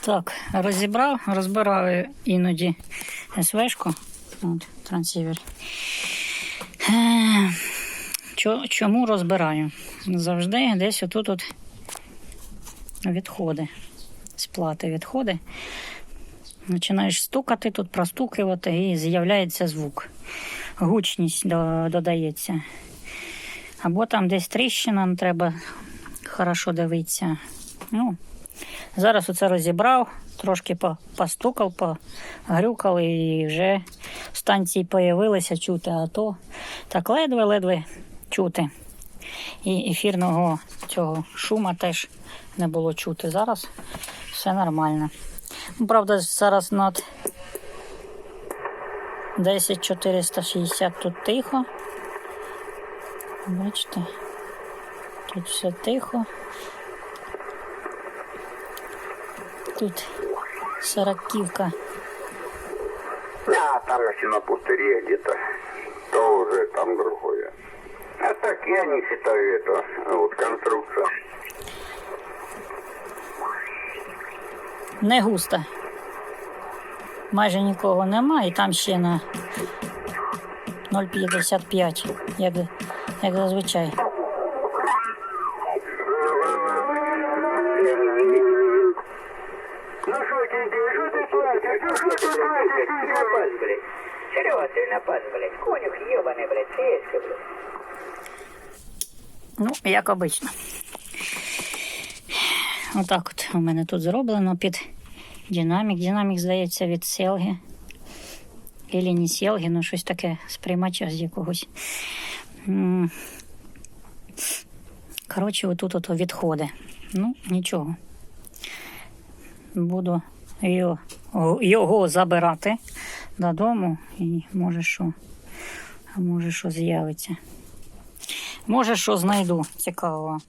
Так, розібрав, розбираю іноді СВшку. От, трансівер. Е, Чому розбираю? Завжди десь отут от відходи. З плати відходи. Починаєш стукати, тут простукувати і з'являється звук. Гучність до- додається. Або там десь тріщина, треба хорошо дивитися. Ну, зараз оце розібрав, трошки постукав, погрюкав і вже станції появилися чути, а то так ледве-ледве чути. І ефірного цього шума теж не було чути. Зараз все нормально. Ну, Правда, зараз над 10460 тут тихо. Бачите, тут все тихо. Тут сороківка. А, там еще на пустыре где-то. То уже там другое. А так я не считаю это вот конструкция. Не густо. Майже нікого нема, і там ще на 0,55, як, як зазвичай. ты плачешь? Напас, блядь. Серега, ты напас, блядь. Конюх ебаный, блядь, феечка, блядь. Ну, як обично. Отак от у мене тут зроблено під динамік. Динамік, здається, від Селги. Ілі не Селги, ну щось таке з приймача з якогось. М. Коротше, отут от відходи. Ну, нічого. Буду його, забирати додому і може що, може що з'явиться. Може, що знайду цікавого.